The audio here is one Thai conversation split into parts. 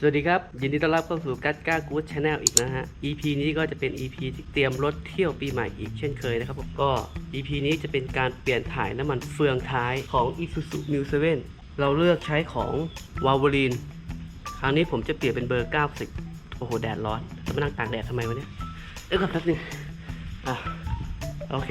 สวัสดีครับ ยินดีต้อนรับเข้าสู่กัดก้ากู๊ดชาแนลอีกนะฮะ EP นี้ก็จะเป็น EP ที่เตรียมรถเที่ยวปีใหม่อีกเช่นเคยนะครับผมก็ EP นี้จะเป็นการเปลี่ยนถ่ายน้ำมันเฟืองท้ายของ Isuzu New 7เราเลือกใช้ของ w a l v o l i n e คราวนี้ผมจะเปลี่ยนเป็นเบอร์ 90 โอ้โห แดดร้อนจะมานั่งตากแดดทำไมวะเนี่ย เอ้ยก่อนแป๊บนึงอะโอเค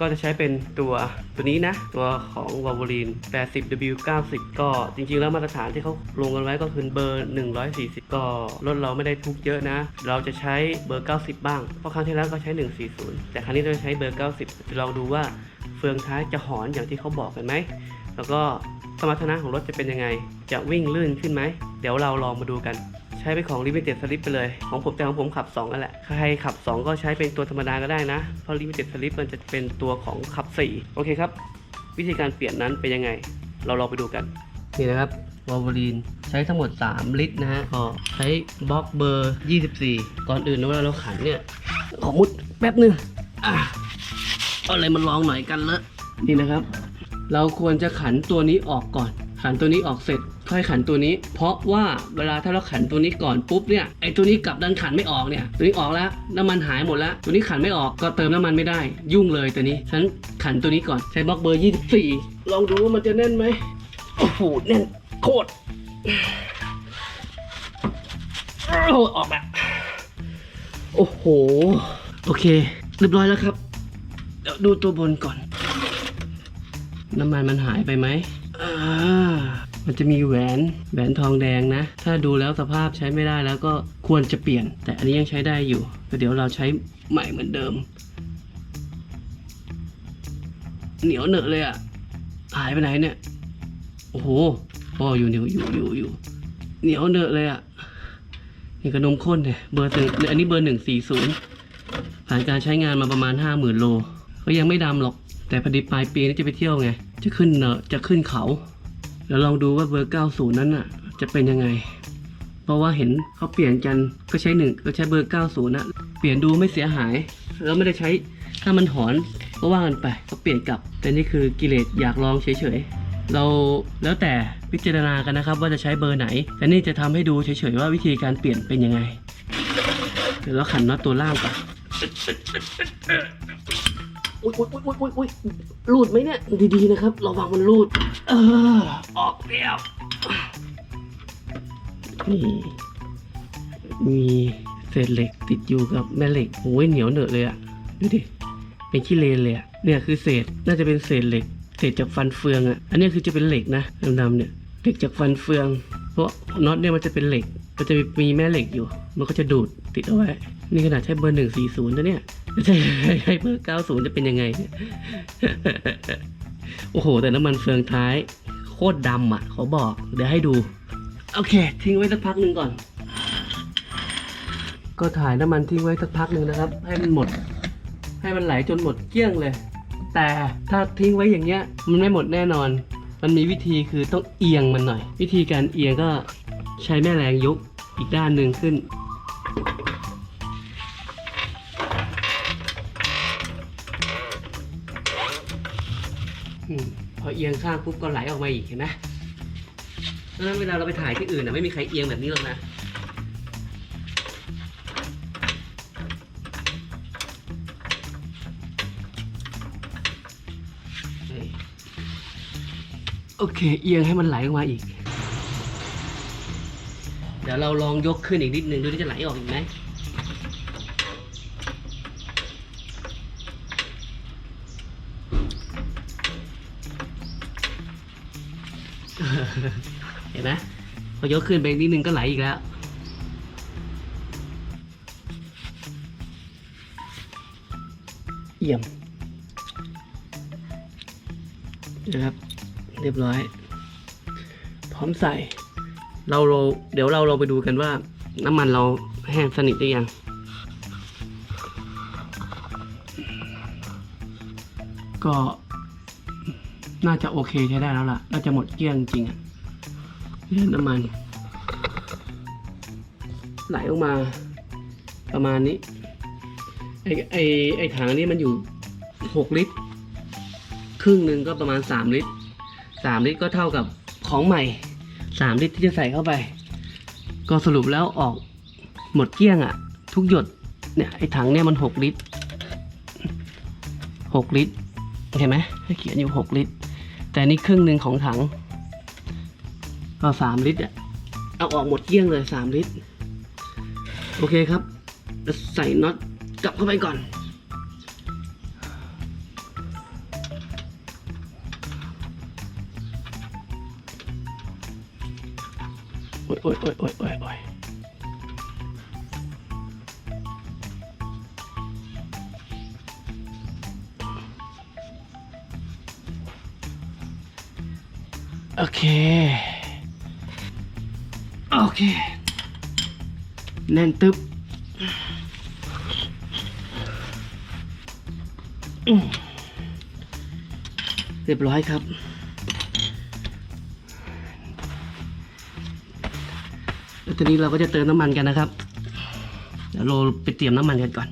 ก็จะใช้เป็นตัวตัวนี้นะ ตัวของ w a l v o l i n e 80W90 ก็จริงๆแล้วมาตรฐานที่เขาลงกันไว้ก็คือเบอร์ 140 ก็รถเราไม่ได้ทุกเยอะนะ เราจะใช้เบอร์ 90 บ้าง เพราะครั้งที่แล้วก็ใช้ 140 แต่ครั้งนี้เราจะใช้เบอร์ 90จะลองดูว่าเฟืองท้ายจะหอนอย่างที่เขาบอกกันไหม แล้วก็สมรรถนะของรถจะเป็นยังไง จะวิ่งลื่นขึ้นไหม เดี๋ยวเราลองมาดูกัน ใช้เป็นของ Limited Slip ไปเลย ของผมแต่ของผมขับ2นั่นแหละ ใครขับ 2 ก็ใช้เป็นตัวธรรมดาก็ได้นะ เพราะ Limited Slip มันจะเป็นตัวของขับ 4 โอเคครับ วิธีการเปลี่ยนนั้นเป็นยังไง เราลองไปดูกัน นี่นะครับวอลเวอรีนใช้ทั้งหมด 3 ลิตรนะฮะก็ใช้บล็อกเบอร์ 24 ก่อนอื่นนะเวลาเราขันเนี่ย ขอมุดแป๊บหนึงอะเอาอะไรมาลองหน่อยกันเลยนี่นะครับ เราควรจะขันตัวนี้ออกก่อน ขันตัวนี้ออกเสร็จ ค่อยขันตัวนี้ เพราะว่าเวลาถ้าเราขันตัวนี้ก่อนปุ๊บเนี่ยไอตัวนี้กลับดันขันไม่ออกเนี่ยตัวนี้ออกแล้วน้ำมันหายหมดแล้ว ตัวนี้ขันไม่ออกก็เติมน้ำมันไม่ได้ ยุ่งเลยตัวนี้ฉันขันตัวนี้ก่อนใช้บล็อกเบอร์ 24 ลองดูว่ามันจะแน่นไหมโอ้โหแน่นโคตรอออกแบบโอ้โห โอเค เรียบร้อยแล้วครับ เดี๋ยวดูตัวบนก่อน น้ำมันมันหายไปไหมอ่า มันจะมีแหวนแหวนทองแดงนะ ถ้าดูแล้วสภาพใช้ไม่ได้แล้วก็ควรจะเปลี่ยน แต่อันนี้ยังใช้ได้อยู่ก็เดี๋ยวเราใช้ใหม่เหมือนเดิม เหนียวเหนอะเลยอะหายไปไหนเนี่ย โอ้โหอ๋ออยู่เหนียวอยู่อยู่อยู่เหนียวเหนอะเลยอะนี่กระนมข้นเนี่ยเบอร์หนึ่งอันนี้เบอร์หนึ่งสี่ศูนย์ผ่านการใช้งานมาประมาณห้าหมื่นโล ก็ยังไม่ดำหรอก แต่พอดีปลายปีนี้จะไปเที่ยวไง จะขึ้นเนอะจะขึ้นเขา แล้วลองดูว่าเบอร์ 90 นั้นอะ จะเป็นยังไง เพราะว่าเห็นเขาเปลี่ยนกันก็ใช้หนึ่งก็ใช้เบอร์ 90นะเปลี่ยนดูไม่เสียหาย แล้วไม่ได้ใช้ถ้ามันหอนก็ว่ากันไปก็เปลี่ยนกลับ แต่นี่คือกิเลสอยากลองเฉยๆ เราแล้วแต่พิจารณากันนะครับ ว่าจะใช้เบอร์ไหน แต่นี่จะทำให้ดูเฉยๆว่าวิธีการเปลี่ยนเป็นยังไง เดี๋ยวเราขันน็อตตัวล่างก่อน อุ้ยอุ้ยอุ้ยอุ้ยอุ้ยรูดไหมเนี่ย ดีๆนะครับ ระวังมันรูด เออ ออกแล้วนี่มีเศษเหล็กติดอยู่กับแม่เหล็กโอ้ยเหนียวเหนอะเลยอะดูดิ เป็นขี้เลนเลยอะเนี่ยคือเศษ น่าจะเป็นเศษเหล็ก เศษจากฟันเฟืองอะอันนี้คือจะเป็นเหล็กนะดำๆเนี่ยเหล็กจากฟันเฟือง เพราะน็อตเนี่ยมันจะเป็นเหล็ก มันจะมีแม่เหล็กอยู่ มันก็จะดูดติดเอาไว้ นี่ขนาดใช้เบอร์หนึ่งสี่ศูนย์นะเนี่ย ใช่ใช้เบอร์เก้าศูนย์จะเป็นยังไง โอ้โห แต่น้ำมันเฟืองท้าย โคตรดำอะ เขาบอก เดี๋ยวให้ดู โอเค ทิ้งไว้สักพักหนึ่งก่อน ก็ถ่ายน้ำมันทิ้งไว้สักพักหนึ่งนะครับ ให้มันหมด ให้มันไหลจนหมดเกลี้ยงเลย แต่ถ้าทิ้งไว้อย่างเงี้ย มันไม่หมดแน่นอน มันมีวิธีคือต้องเอียงมันหน่อย วิธีการเอียงก็ใช้แม่แรงยกอีกด้านหนึ่งขึ้น พอเอียงข้างปุ๊บก็ไหลออกมาอีกเห็นไหมเพราะนั้นเวลาเราไปถ่ายที่อื่นนะไม่มีใครเอียงแบบนี้หรอกนะโอเค เอียงให้มันไหลออกมาอีก เดี๋ยวเราลองยกขึ้นอีกนิดนึงดูที่จะไหลออกอีกไหม เห็นไหมพอยกขึ้นไปนิดนึงก็ไหลอีกแล้ว เยี่ยมนะครับ เรียบร้อย พร้อมใส่ เราเราเดี๋ยวเราลองไปดูกันว่า น้ำมันเราแห้งสนิทหรือยังก็น่าจะโอเคใช้ได้แล้วล่ะ น่าจะหมดเกลี้ยงจริงอะเลือ น้ำมัน ไหลออกมา ประมาณนี้ ไอไอไอถังนี้มันอยู่หกลิตร ครึ่งหนึ่งก็ประมาณสามลิตรสามลิตรก็เท่ากับของใหม่สามลิตรที่จะใส่เข้าไป ก็สรุปแล้วออกหมดเกลี้ยงอะ่ะ ทุกหยดเนี่ยไอถังเนี่ยมันหกลิตรหกลิตรเห็นไหมให้เขียนอยู่หกลิตร แต่นี่ครึ่งหนึ่งของถัง ก็สามลิตรอะเอาออกหมดเกลี้ยงเลยสามลิตร โอเคครับ ใส่น็อตกลับเข้าไปก่อน โอ้ยโอ้ยโอ้ยโอ้ยโอ้ยโอ้ยโอเคโอ เค แน่นตึ๊บเรียบร้อยครับ แล้วทีนี้เราก็จะเติมน้ำมันกันนะครับ เดี๋ยวเราไปเตรียมน้ำมันกันก่อน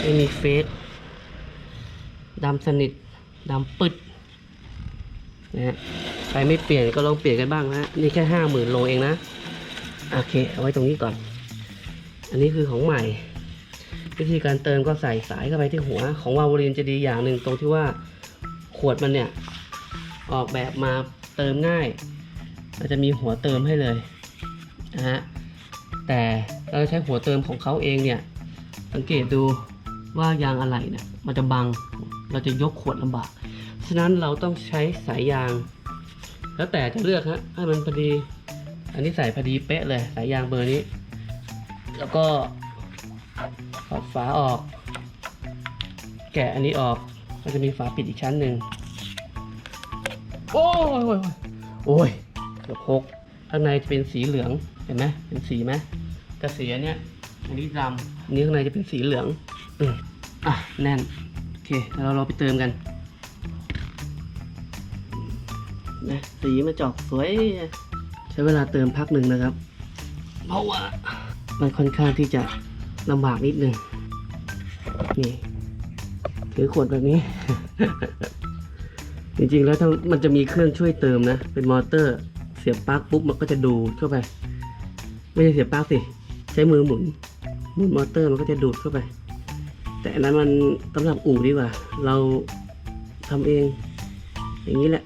ไม่มีเฟสดำสนิท ดำปึดนะฮะ รไม่เปลี่ยนก็ลองเปลี่ยนกันบ้างนะฮะนี่แค่ห้าหมื่นโลเองนะ โอเค เอาไว้ตรงนี้ก่อน อันนี้คือของใหม่ วิธีการเติมก็ใส่สายเข้าไปที่หัว ของวาล์วลีนจะดีอย่างหนึ่งตรงที่ว่าขวดมันเนี่ย ออกแบบมาเติมง่ายมันจะมีหัวเติมให้เลยนะฮะแต่เราใช้หัวเติมของเขาเองเนี่ย สังเกตดูว่ายางอะไหล่เนี่ยมันจะบัง เราจะยกขวดลำบาก ฉะนั้นเราต้องใช้สายยาง แล้วแต่จะเลือกฮะให้มันพอดี อันนี้ใส่พอดีเป๊ะเลยสายยางเบอร์นี้ แล้วก็ถอดฝาออก แกะอันนี้ออกมันจะมีฝาปิดอีกชั้นหนึ่งโอ้ยโอ้ยโอ้ยเกือบหกข้างในจะเป็นสีเหลืองเห็นไหมเป็นสีไหมกระสีอันเนี้ยอันนี้ดำอันนี้ข้างในจะเป็นสีเหลืองอืมอะแน่นโอเคแล้วเราไปเติมกัน นะสีมาจอกสวย ใช้เวลาเติมพักหนึ่งนะครับ เพราะว่ามันค่อนข้างที่จะลำบากนิดนึงนี่ถือขวดแบบนี้ จริงๆแล้วถ้ามันจะมีเครื่องช่วยเติมนะ เป็นมอเตอร์เสียบปลั๊กปุ๊บมันก็จะดูดเข้าไป ไม่ใช่เสียบปลั๊กสิ ใช้มือหมุน หมุนมอเตอร์มันก็จะดูดเข้าไป แต่อันนั้นมันสำหรับอู่ดีกว่า เราทำเอง อย่างนี้แหละ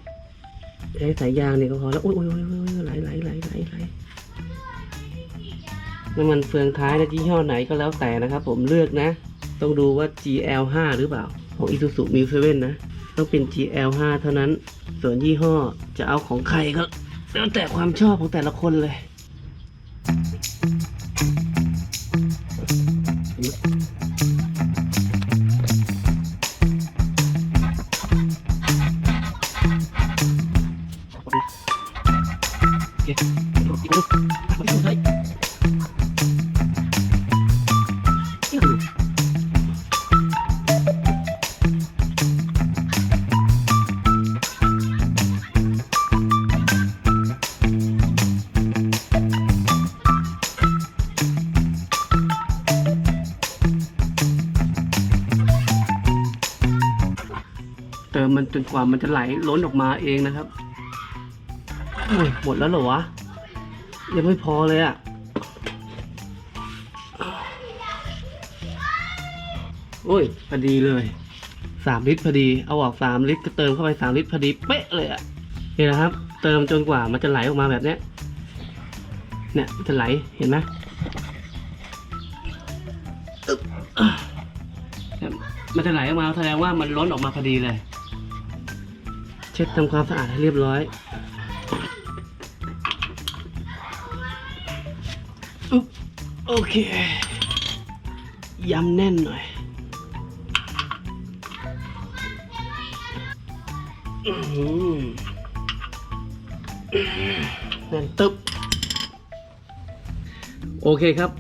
ใช้สายยางเนี่ยก็พอแล้วโอ้ยโอ้ยโอ้ยโอ้ยไหลไหลไหลไหลไหลน้ำมันเฟืองท้ายนะยี่ห้อไหนก็แล้วแต่นะครับ ผมเลือกนะ ต้องดูว่า GL5 หรือเปล่า ของ Isuzu m u 7นะ ต้องเป็น GL5 เท่านั้น ส่วนยี่ห้อจะเอาของใครก็แล้วแต่ความชอบของแต่ละคนเลย เติมมันจนกว่ามันจะไหลล้นออกมาเองนะครับ โอ้ยหมดแล้วเหรอวะ ยังไม่พอเลยอะ่ะ โอ้ย พอดีเลยสามลิตรพอดี เอาออกสามลิตรก็เติมเข้าไปสามลิตรพอดีเป๊ะเลยอะ่ะนี่นะครับ เติมจนกว่ามันจะไหลออกมาแบบเนี้ย เนี่ยมันจะไหลเห็นไหมมันจะไหลออกมาแสดงว่ามันล้นออกมาพอดีเลย เช็ดทำความสะอาดให้เรียบร้อย อุ๊บโอเคยำแน่นหน่อยแน่นตึ๊บโอเคครับ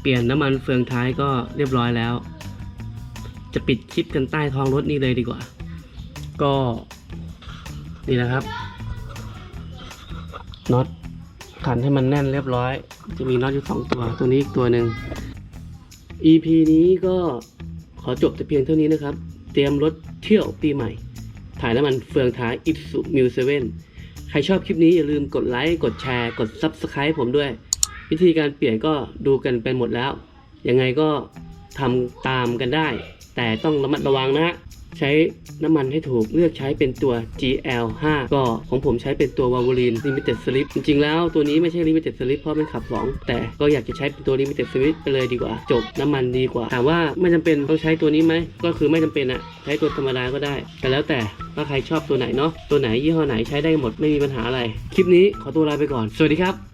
เปลี่ยนน้ำมันเฟืองท้ายก็เรียบร้อยแล้ว จะปิดคลิปกันใต้ท้องรถนี่เลยดีกว่า ก็นี่นะครับน็อต ขันให้มันแน่นเรียบร้อย จะมีน็อตอยู่สองตัว ตัวนี้อีกตัวหนึ่ง EP นี้ก็ขอจบแต่เพียงเท่านี้นะครับ เตรียมรถเที่ยวปีใหม่ ถ่ายน้ำมันเฟืองท้าย i p s u m u 7ใครชอบคลิปนี้อย่าลืมกดไลค์ กดแชร์ กด Subscribe ผมด้วย วิธีการเปลี่ยนก็ดูกันไปหมดแล้ว ยังไงก็ทำตามกันได้ แต่ต้องระมัดระวังนะฮะ ใช้น้ำมันให้ถูกเลือกใช้เป็นตัว GL5 ก็ของผมใช้เป็นตัว Wolverine Limited Slip จริงๆแล้วตัวนี้ไม่ใช่ Limited Slip เพราะมันขับ 2 แต่ก็อยากจะใช้เป็นตัว Limited Slip ไปเลยดีกว่า จบน้ำมันดีกว่าถามว่าไม่จำเป็นต้องใช้ตัวนี้ไหมก็คือไม่จำเป็นอะใช้ตัวธรรมดาก็ได้ แต่แล้วแต่ว่าใครชอบตัวไหนเนาะตัวไหนยี่ห้อไหนใช้ได้หมดไม่มีปัญหาอะไรคลิปนี้ขอตัวลาไปก่อนสวัสดีครับ